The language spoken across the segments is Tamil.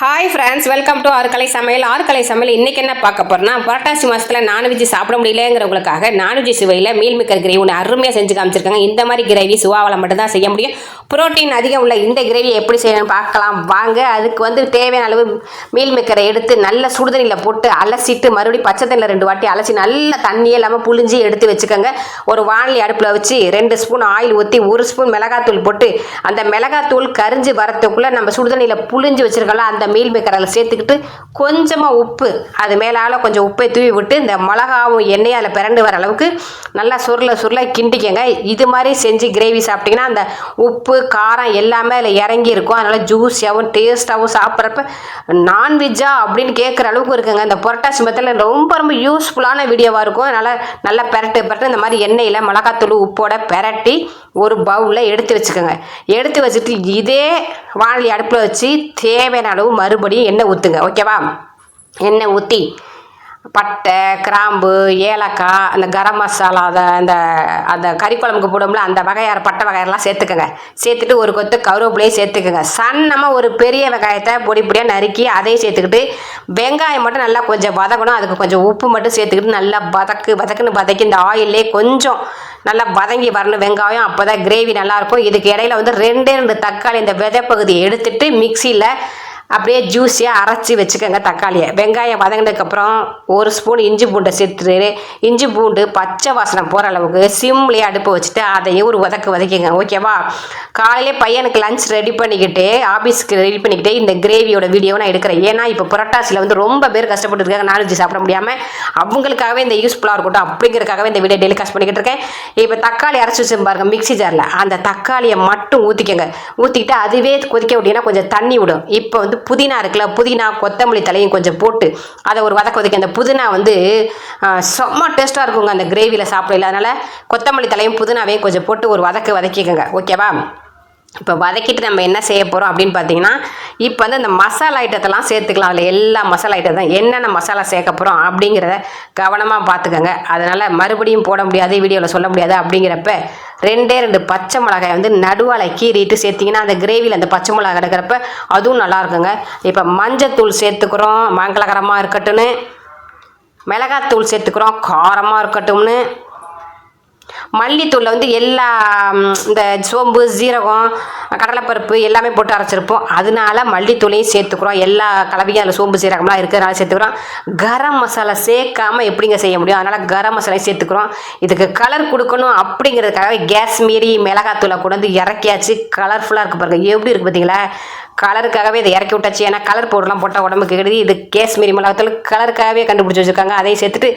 ஹாய் ஃப்ரெண்ட்ஸ் வெல்கம் டு ஆறுக்கலை சமையல். ஆறுக்கலை சமையல் இன்றைக்கி என்ன பார்க்க போகிறோம்னா புரட்டாசி மாதத்தில் நான்வெஜ் சாப்பிட முடியலங்கிறவங்களுக்காக நான்வெஜ் சுவையில் மீல் மேக்கர் கிரேவி ஒன்று அருமையாக செஞ்சு காமிச்சிருக்காங்க. இந்த மாதிரி கிரேவி சுவாவில் மட்டும்தான் செய்ய முடியும். புரோட்டீன் அதிகம் உள்ள இந்த கிரேவி எப்படி செய்யணும்னு பார்க்கலாம். வாங்க அதுக்கு வந்து தேவையான அளவு மீல் மேக்கரை எடுத்து நல்ல சுடுதண்ணியில் போட்டு அலசிட்டு மறுபடியும் பச்சை தண்ணியில் ரெண்டு வாட்டி அலசி நல்ல தண்ணியே இல்லாமல் புழிஞ்சி எடுத்து வச்சுக்கோங்க. ஒரு வானலி அடுப்பில் வச்சு ரெண்டு ஸ்பூன் ஆயில் ஊற்றி ஒரு ஸ்பூன் மிளகாத்தூள் போட்டு அந்த மிளகாத்தூள் கரிஞ்சு வரத்துக்குள்ளே நம்ம சுடுதண்ணியில் புழிஞ்சு வச்சுருக்கோம்ல அந்த மீல் கடலை அதில் சேர்த்துக்கிட்டு கொஞ்சமாக உப்பு அது மேலால் கொஞ்சம் உப்பை தூவி விட்டு இந்த மிளகாவும் எண்ணெயும் அதில் பிறண்டு வர அளவுக்கு நல்லா சுருள சுருள கிண்டிக்கங்க. இது மாதிரி செஞ்சு கிரேவி சாப்பிட்டிங்கன்னா அந்த உப்பு காரம் எல்லாமே அதில் இறங்கி இருக்கும். அதனால் ஜூஸியாகவும் டேஸ்ட்டாகவும் சாப்பிட்றப்ப நான்வெஜ்ஜா அப்படின்னு கேட்குற அளவுக்கு இருக்குங்க. இந்த புரட்டாசி மத்தில் ரொம்ப ரொம்ப யூஸ்ஃபுல்லான வீடியோவாக இருக்கும். அதனால் நல்லா பெரட்டு பெரட்டு இந்த மாதிரி எண்ணெயில் மிளகாத்தூள் உப்போட பெரட்டி ஒரு பவுலில் எடுத்து வச்சுக்கோங்க. எடுத்து வச்சுட்டு இதே வானொலி அடுப்பில் வச்சு தேவையான அளவு மறுபடியும் எண்ணெய் ஊற்றுங்க ஓகேவா எண்ணெய் ஊற்றி பட்டை கிராம்பு ஏலக்காய் அந்த கரம் மசாலா அதை அந்த அந்த கறி குழம்புக்கு போடும்ல அந்த வகையார பட்டை வகையெல்லாம் சேர்த்துக்கோங்க. சேர்த்துட்டு ஒரு கொத்து கருவேப்பிலையும் சேர்த்துக்கோங்க. சன்னமாக ஒரு பெரிய வெங்காயத்தை பொடி பொடியாக நறுக்கி அதையும் சேர்த்துக்கிட்டு வெங்காயம் மட்டும் நல்லா கொஞ்சம் வதக்கணும் அதுக்கு கொஞ்சம் உப்பு மட்டும் சேர்த்துக்கிட்டு நல்லா வதக்கு வதக்குன்னு வதக்கி இந்த ஆயிலே கொஞ்சம் நல்லா வதங்கி வரணும் வெங்காயம். அப்போ தான் கிரேவி நல்லாயிருக்கும். இதுக்கு இடையில வந்து ரெண்டே ரெண்டு தக்காளி இந்த விதை பகுதியை எடுத்துட்டு மிக்சியில் அப்படியே ஜூஸியாக அரைச்சி வச்சுக்கோங்க தக்காளியை. வெங்காயம் வதங்கினதுக்கப்புறம் ஒரு ஸ்பூன் இஞ்சி பூண்டை சேர்த்துட்டு இஞ்சி பூண்டு பச்சை வாசனை போகிற அளவுக்கு சிம்லேயே அடுப்பு வச்சுட்டு அதையும் ஒரு உதக்கு வதக்கிங்க ஓகேவா காலையிலே பையனுக்கு லஞ்ச் ரெடி பண்ணிக்கிட்டு ஆஃபீஸ்க்கு ரெடி பண்ணிக்கிட்டு இந்த கிரேவியோட வீடியோவை நான் எடுக்கிறேன். ஏன்னா இப்போ புரட்டாசியில் வந்து ரொம்ப பேர் கஷ்டப்பட்டு இருக்காங்க நான்வெஜ் சாப்பிட முடியாமல் அவங்களுக்காகவே இந்த யூஸ்ஃபுல்லாக இருக்கட்டும் அப்படிங்கிறதுக்காகவே இந்த வீடியோ டெலிகாஸ்ட் பண்ணிக்கிட்டு இருக்கேன். இப்போ தக்காளி அரைச்சி வச்சு பாருங்க மிக்ஸி ஜாரில் அந்த தக்காளியை மட்டும் ஊற்றிக்கங்க ஊற்றிக்கிட்டு அதுவே கொதிக்க விட்டீங்கன்னா கொஞ்சம் தண்ணி விடும். இப்போ வந்து புதினா இருக்குல்ல புதினா கொத்தமல்லி தலையும் கொஞ்சம் போட்டு அதை ஒரு வதக்க வதக்கி அந்த புதினா வந்து செம்ம டேஸ்ட்டாக இருக்குங்க அந்த கிரேவியில் சாப்பிடல அதனால் கொத்தமல்லி தலையும் புதினாவையும் கொஞ்சம் போட்டு ஒரு வதக்கு வதக்கிக்கோங்க. ஓகேவா இப்போ வதக்கிட்டு நம்ம என்ன செய்ய போகிறோம் அப்படின்னு பார்த்தீங்கன்னா இப்போ வந்து அந்த மசாலா ஐட்டத்தெல்லாம் சேர்த்துக்கலாம். அதில் எல்லா மசாலா ஐட்டம் தான். என்னென்ன மசாலா சேர்க்க போகிறோம் அப்படிங்கிறத கவனமாக பார்த்துக்கோங்க அதனால் மறுபடியும் போட முடியாது வீடியோவில் சொல்ல முடியாது அப்படிங்கிறப்ப ரெண்டே ரெண்டு பச்சை மிளகாய் வந்து நடுவால் கீறிட்டு சேர்த்திங்கன்னா அந்த கிரேவியில் அந்த பச்சை மிளகாய் கிடக்கிறப்ப அதுவும் நல்லா இருக்குங்க. இப்போ மஞ்சத்தூள் சேர்த்துக்கிறோம். மங்களகரமாக இருக்கட்டும்னு. மிளகாத்தூள் சேர்த்துக்கிறோம். காரமாக இருக்கட்டும்னு. மல்லித்தூளில் வந்து எல்லா இந்த சோம்பு சீரகம் கடலைப்பருப்பு எல்லாமே போட்டு அரைச்சிருப்போம். அதனால மல்லித்தூளையும் சேர்த்துக்கிறோம். எல்லா கலவையும் அதில் சோம்பு சீரகம்லாம் இருக்கிறதுனால சேர்த்துக்கிறோம். கரம் மசாலா சேர்க்காம எப்படிங்க செய்ய முடியும்? அதனால் கரம் மசாலையும் சேர்த்துக்கிறோம். இதுக்கு கலர் கொடுக்கணும் அப்படிங்கிறதுக்காக கேஸ் மீறி மிளகாத்தூளை கொண்டு வந்து இறக்கியாச்சு. கலர்ஃபுல்லாக இருக்குது பாருங்கள் எப்படி இருக்குது பார்த்தீங்களா கலருக்காகவே இதை இறக்கி விட்டாச்சு. ஏன்னா கலர் பவுடர்லாம் போட்டால் உடம்புக்கு கெடுதி. இது காஷ்மீரி மிளகாத்தூள் கலருக்காகவே கண்டுபிடிச்சி வச்சுருக்காங்க. அதையும் சேர்த்துட்டு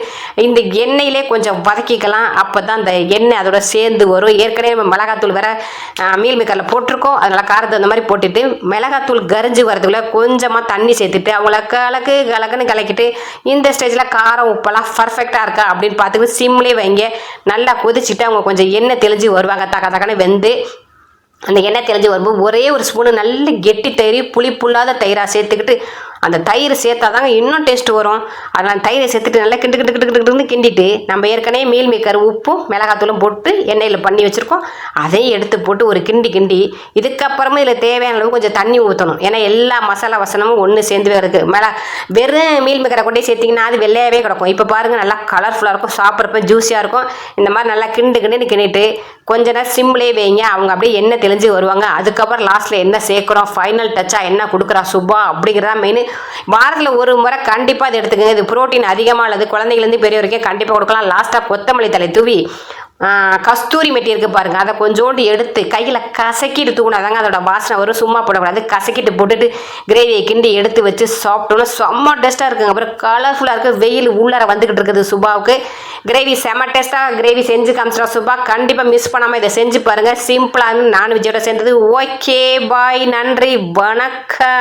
இந்த எண்ணெயிலே கொஞ்சம் வதக்கிக்கலாம். அப்போ தான் அந்த எண்ணெய் அதோட சேர்ந்து வரும். ஏற்கனவே நம்ம மிளகாத்தூள் வேற மீல் மிக்கரில் போட்டிருக்கோம். அதனால் காரத்தை அந்த மாதிரி போட்டுட்டு மிளகாத்தூள் கரிஞ்சு வரதுக்குள்ள கொஞ்சமாக தண்ணி சேர்த்துட்டு அவங்கள கலக்கு கலக்குன்னு கலக்கிட்டு இந்த ஸ்டேஜில் காரம் உப்பெல்லாம் பர்ஃபெக்டாக இருக்கா அப்படின்னு பார்த்துக்கிட்டு சிம்லேயே வைங்க. நல்லா கொதிச்சுட்டு அவங்க கொஞ்சம் எண்ணெய் தெளிஞ்சு வருவாங்க. தக்க தக்கன்னு வெந்து அந்த எண்ணெய் தெளிஞ்சு வரும்போது ஒரே ஒரு ஸ்பூனு நல்ல கெட்டி தயிர் புளிப்புள்ளாத தயிராக சேர்த்துக்கிட்டு அந்த தயிர் சேர்த்தா தாங்க இன்னும் டேஸ்ட் வரும். அதனால் தயிரை சேர்த்துட்டு நல்லா கிண்டு கிண்டு கிண்டு கிண்டு கிண்டிட்டு நம்ம ஏற்கனவே மீல் மேக்கர் உப்பும் மிளகாத்தூளும் போட்டு எண்ணெயில் பண்ணி வச்சுருக்கோம். அதையும் எடுத்து போட்டு ஒரு கிண்டி கிண்டி இதுக்கப்புறமா இதில் தேவையான அளவு கொஞ்சம் தண்ணி ஊற்றணும் ஏன்னா எல்லா மசாலா வசனமும் ஒன்று சேர்ந்து இருக்குது மிளகா வெறும் மீல் மேக்கரை கொண்டே சேர்த்திங்கன்னா அது வெள்ளையாகவே கிடக்கும். இப்போ பாருங்கள் நல்லா கலர்ஃபுல்லாக இருக்கும் சாப்பிட்றப்ப ஜூஸியாக இருக்கும். இந்த மாதிரி நல்லா கிண்டு கிண்டுன்னு கிண்டிட்டு கொஞ்ச நேரம் சிம்லேயே வைங்க. அவங்க அப்படியே எண்ணெய் தெளிஞ்சு வருவாங்க. அதுக்கப்புறம் லாஸ்ட்டில் என்ன சேர்க்குறோம்? ஃபைனல் டச்சாக என்ன கொடுக்குறா சுபா அப்படிங்கிறதா மெயின் வாரத்தில் ஒரு முறை கண்டிப்பாக அதை எடுத்துக்கங்க. இது புரோட்டீன் அதிகமாக உள்ளது. குழந்தைங்கலேருந்து பெரியவருக்கே கண்டிப்பாக கொடுக்கலாம். லாஸ்ட்டாக கொத்தமல்லி தலை தூவி கஸ்தூரி மெட்டி இருக்கு பாருங்க. அதை கொஞ்சோண்டு எடுத்து கையில் கசக்கிட்டு தூக்கணும் அதாங்க அதோட வாசனை வரும். சும்மா போடக்கூடாது. கசக்கிட்டு போட்டுட்டு கிரேவியை கிண்டி எடுத்து வச்சு சாப்பிட்டோன்னா செம்ம டேஸ்ட்டாக இருக்குங்க. அப்புறம் கலர்ஃபுல்லாக இருக்குது வெயில் உள்ளார வந்துக்கிட்டு இருக்குது சுபாவுக்கு. கிரேவி செம டேஸ்ட்டாக கிரேவி செஞ்சு காமிச்சிட்டா சுபா. கண்டிப்பாக மிஸ் பண்ணாமல் இதை செஞ்சு பாருங்கள் சிம்பிளாக நான்வெஜ்ஜோட சேர்ந்தது. ஓகே பாய் நன்றி. வணக்கம்.